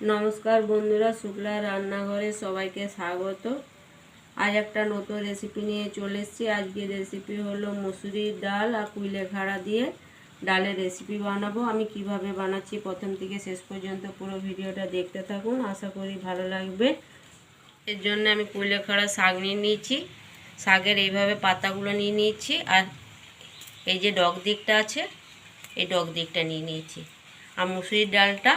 নমস্কার বন্ধুরা, শুক্লা রান্নাঘরে সবাইকে স্বাগত। আজ একটা নতুন রেসিপি নিয়ে চলে এসেছি। আজকে রেসিপি হলো মুসুরির ডাল আর কুইলে খাড়া দিয়ে ডালের রেসিপি বানাবো। আমি কীভাবে বানাচ্ছি প্রথম থেকে শেষ পর্যন্ত পুরো ভিডিওটা দেখতে থাকুন। আশা করি ভালো লাগবে। এর জন্য আমি কুইলে খাড়া শাক নিয়ে নিয়েছি। শাকের এইভাবে পাতাগুলো নিয়ে নিয়েছি আর এই যে ডগ দিকটা আছে, এই ডগ দিকটা নিয়ে নিয়েছি। আর মুসুরির ডালটা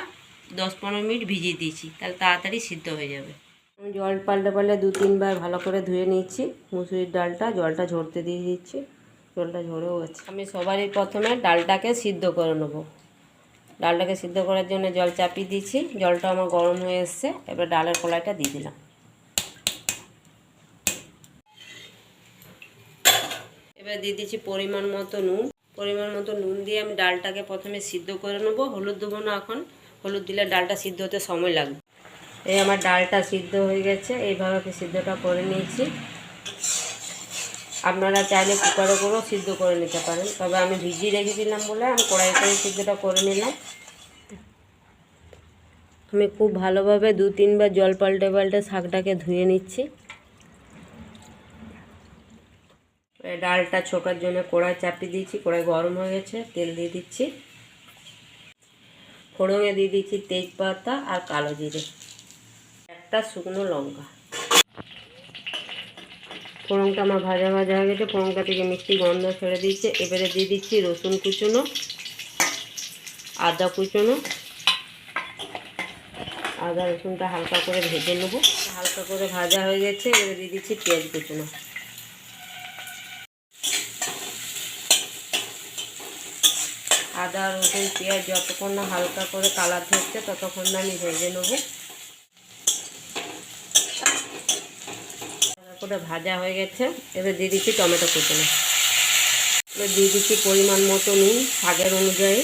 দশ পনেরো মিনিট ভিজিয়ে দিয়েছি, তাহলে তাড়াতাড়ি সিদ্ধ হয়ে যাবে। আমি জল পাল্টে পাল্টে দু তিনবার ভালো করে ধুয়ে নিচ্ছি মুসুরির ডালটা, জলটা ঝরতে দিয়ে দিচ্ছি জলটা ঝরেও গেছে। আমি সবারই প্রথমে ডালটাকে সিদ্ধ করে নেব। ডালটাকে সিদ্ধ করার জন্য জল চাপিয়ে দিচ্ছি জলটা আমার গরম হয়ে এসছে, এবার ডালের কলাইটা দিয়ে দিলাম। এবার দিয়ে দিচ্ছি পরিমাণ মতো নুন। পরিমাণ মতো নুন দিয়ে আমি ডালটাকে প্রথমে সিদ্ধ করে নেব, হলুদ দেবো না এখন। হলুদ দিলে ডালটা সিদ্ধ হতে সময় লাগবে। এই আমার ডালটা সিদ্ধ হয়ে গেছে, এইভাবে আমি সিদ্ধটা করে নিয়েছি। আপনারা চাইলে কুকারে করেও সিদ্ধ করে নিতে পারেন, তবে আমি ভিজিয়ে রেখেছিলাম বলে আমি কড়াই করে সিদ্ধটা করে নিলাম। আমি খুব ভালোভাবে দু তিনবার জল পাল্টে পাল্টে শাকটাকে ধুয়ে নিচ্ছি। ডালটা ছোকার জন্য কড়াই চাপিয়ে দিয়েছি, কড়াই গরম হয়ে গেছে, তেল দিয়ে দিচ্ছি। ফোড়ঙে দিয়ে দিচ্ছি তেজপাতা আর কালো জিরে। একটা শুকনো লঙ্কা। ফোড়নটা আমার ভাজা ভাজা হয়ে গেছে। ফোড়নটা থেকে মিষ্টি গন্ধ ছেড়ে দিচ্ছে এবারে দিয়ে দিচ্ছি রসুন কুচনো, আদা কুচনো। আদা রসুনটা হালকা করে ভেজে নেব। হালকা করে ভাজা হয়ে গেছে। এবারে দিয়ে দিচ্ছি পেঁয়াজ কুচনো। আদা রসুন পেঁয়াজ যতক্ষণ না হালকা করে কালার ধরছে, ততক্ষণ না আমি ভেজে নেব। করে ভাজা হয়ে গেছে। এবার দিয়ে দিচ্ছি টমেটো কুচনো। এবার দিয়ে দিচ্ছি পরিমাণ মতো নুন শাকের অনুযায়ী।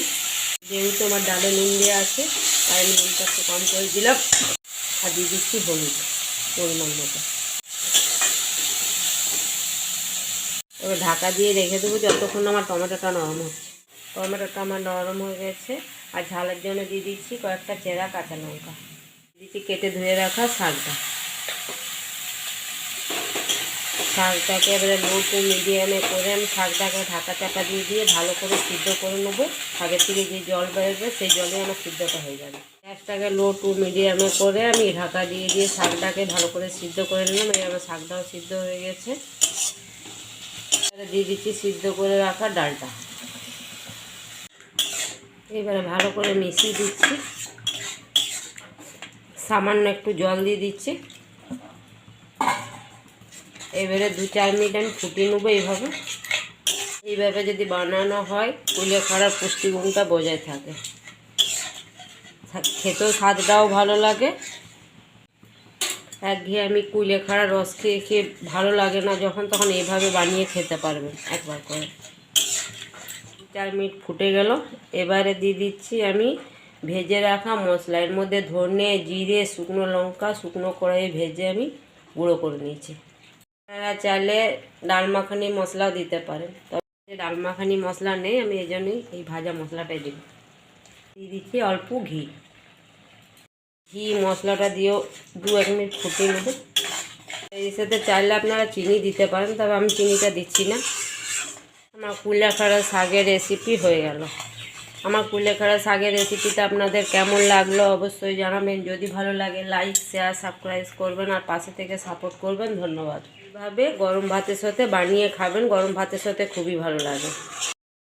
যেহেতু আমার ডালে নুন দেওয়া আছে, তাই আমি নুনটা একটু কম করে দিলাম। আর দিয়ে দিচ্ছি হলুদ, পরিমাণ মতো। এবার ঢাকা দিয়ে রেখে দেবো যতক্ষণ আমার টমেটোটা নরম হচ্ছে। টমেটোটা আমার নরম হয়ে গেছে আর ঝালের জন্য দিয়ে দিচ্ছি কয়েকটা চেরা কাঁচা লঙ্কা। দিচ্ছি কেটে ধুয়ে রাখা শাকটা। শাকটাকে এবারে লো টু মিডিয়ামে করে আমি শাকটাকে ঢাকা চাপা দিয়ে দিয়ে ভালো করে সিদ্ধ করে নেব। শাকের থেকে যে জল বেরোবে সেই জলে আমার সিদ্ধটা হয়ে যাবে। গ্যাসটাকে লো টু মিডিয়ামে করে আমি ঢাকা দিয়ে দিয়ে শাকটাকে ভালো করে সিদ্ধ করে নিলাম। এই আমার শাকটাও সিদ্ধ হয়ে গেছে। দিয়ে দিচ্ছি সিদ্ধ করে রাখা ডালটা। এবারে ভালো করে মিশিয়ে দিচ্ছি। সামান্য একটু জল দিয়ে দিচ্ছি। এবারে দু চার মিনিট আমি ফুটিয়ে নেব এইভাবে। এইভাবে যদি বানানো হয় কুলে খাড়ার পুষ্টিগুণটা বজায় থাকে। খেতেও স্বাদটাও ভালো লাগে। এক একঘেয়ে আমি কুলে খাড়া রস খেয়ে খেয়ে ভালো লাগে না যখন, তখন এইভাবে বানিয়ে খেতে পারবেন একবার করে। চার মিনিট ফুটে গেল। এবারে দিয়ে দিচ্ছি আমি ভেজে রাখা মশলা। এর মধ্যে ধনে, জিরে, শুকনো লঙ্কা, শুকনো কড়াইয়ে ভেজে আমি গুঁড়ো করে নিয়েছি। আপনারা চাইলে ডাল মাখানি মশলাও দিতে পারেন। তবে ডাল মাখানি মশলা নেই, আমি এই জন্যই এই ভাজা মশলাটাই দিই দিয়ে দিচ্ছি অল্প ঘি। ঘি মশলাটা দিয়েও দু এক মিনিট ফুটিয়ে নেব। এর সাথে চাইলে আপনারা চিনি দিতে পারেন, তবে আমি চিনিটা দিচ্ছি না। আমার কুলেখাড়া শাগের রেসিপি হয়ে গেল। আমার কুলেখাড়া শাগের রেসিপিটা আপনাদের কেমন লাগল অবশ্যই জানাবেন। যদি ভালো লাগে লাইক শেয়ার সাবস্ক্রাইব করবেন আর পাশে থেকে সাপোর্ট করবেন। ধন্যবাদ। এভাবে গরম ভাতের সাথে বানিয়ে খাবেন। গরম ভাতের সাথে খুবই ভালো লাগে।